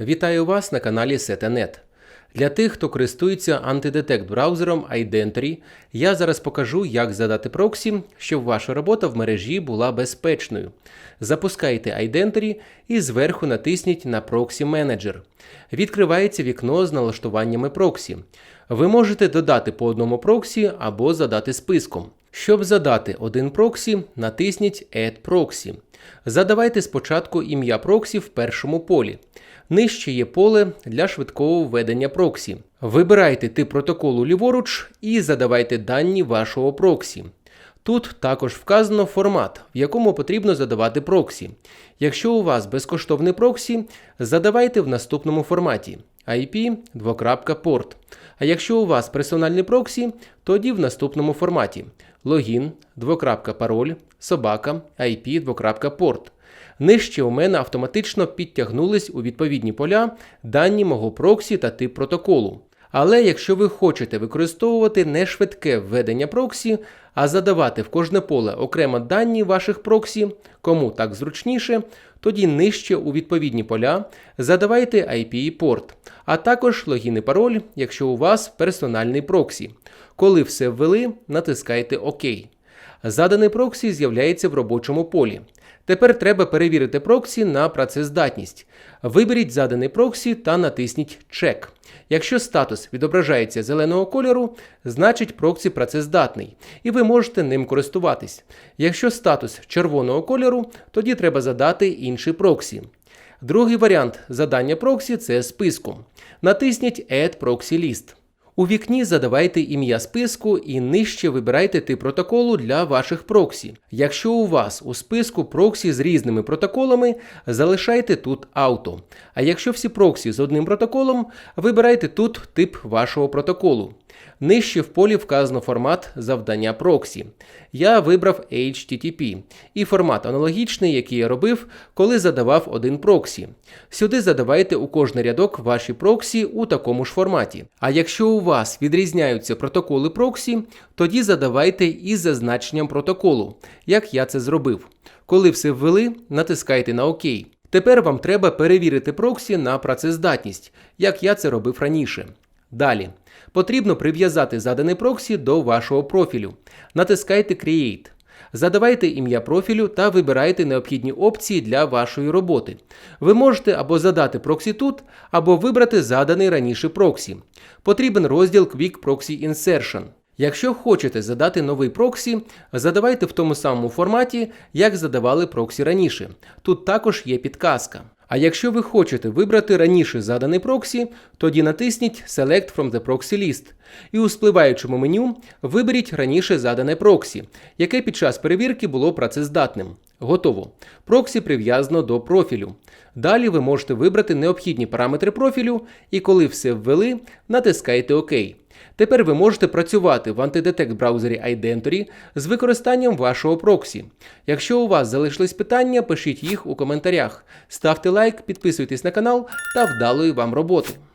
Вітаю вас на каналі Setanet. Для тих, хто користується антидетект браузером iDentry, я зараз покажу, як задати проксі, щоб ваша робота в мережі була безпечною. Запускайте iDentry і зверху натисніть на Proxy Manager. Відкривається вікно з налаштуваннями проксі. Ви можете додати по одному проксі або задати списком. Щоб задати один проксі, натисніть Add Proxy. Задавайте спочатку ім'я проксі в першому полі. Нижче є поле для швидкого введення проксі. Вибирайте тип протоколу ліворуч і задавайте дані вашого проксі. Тут також вказано формат, в якому потрібно задавати проксі. Якщо у вас безкоштовний проксі, задавайте в наступному форматі IP порт. А якщо у вас персональний проксі, тоді в наступному форматі логін, пароль, собака, IP порт. Нижче у мене автоматично підтягнулись у відповідні поля дані мого проксі та тип протоколу. Але якщо ви хочете використовувати не швидке введення проксі, а задавати в кожне поле окремо дані ваших проксі, кому так зручніше, тоді нижче у відповідні поля задавайте IP порт, а також логін і пароль, якщо у вас персональний проксі. Коли все ввели, натискайте ОК. Заданий проксі з'являється в робочому полі. Тепер треба перевірити проксі на працездатність. Виберіть заданий проксі та натисніть Check. Якщо статус відображається зеленого кольору, значить проксі працездатний, і ви можете ним користуватись. Якщо статус червоного кольору, тоді треба задати інший проксі. Другий варіант задання проксі це списком. Натисніть Add Proxy List. У вікні задавайте ім'я списку і нижче вибирайте тип протоколу для ваших проксі. Якщо у вас у списку проксі з різними протоколами, залишайте тут авто. А якщо всі проксі з одним протоколом, вибирайте тут тип вашого протоколу. Нижче в полі вказано формат завдання проксі. Я вибрав HTTP і формат аналогічний, який я робив, коли задавав один проксі. Сюди задавайте у кожний рядок ваші проксі у такому ж форматі. А якщо у вас відрізняються протоколи проксі, тоді задавайте із зазначенням протоколу, як я це зробив. Коли все ввели, натискайте на ОК. Тепер вам треба перевірити проксі на працездатність, як я це робив раніше. Далі. Потрібно прив'язати заданий проксі до вашого профілю. Натискайте Create. Задавайте ім'я профілю та вибирайте необхідні опції для вашої роботи. Ви можете або задати проксі тут, або вибрати заданий раніше проксі. Потрібен розділ Quick Proxy Insertion. Якщо хочете задати новий проксі, задавайте в тому самому форматі, як задавали проксі раніше. Тут також є підказка. А якщо ви хочете вибрати раніше заданий проксі, тоді натисніть Select from the Proxy List і у спливаючому меню виберіть раніше задане проксі, яке під час перевірки було працездатним. Готово. Проксі прив'язано до профілю. Далі ви можете вибрати необхідні параметри профілю, і коли все ввели, натискайте ОК. Тепер ви можете працювати в антидетект браузері Identory з використанням вашого проксі. Якщо у вас залишились питання, пишіть їх у коментарях. Ставте лайк, підписуйтесь на канал та вдалої вам роботи.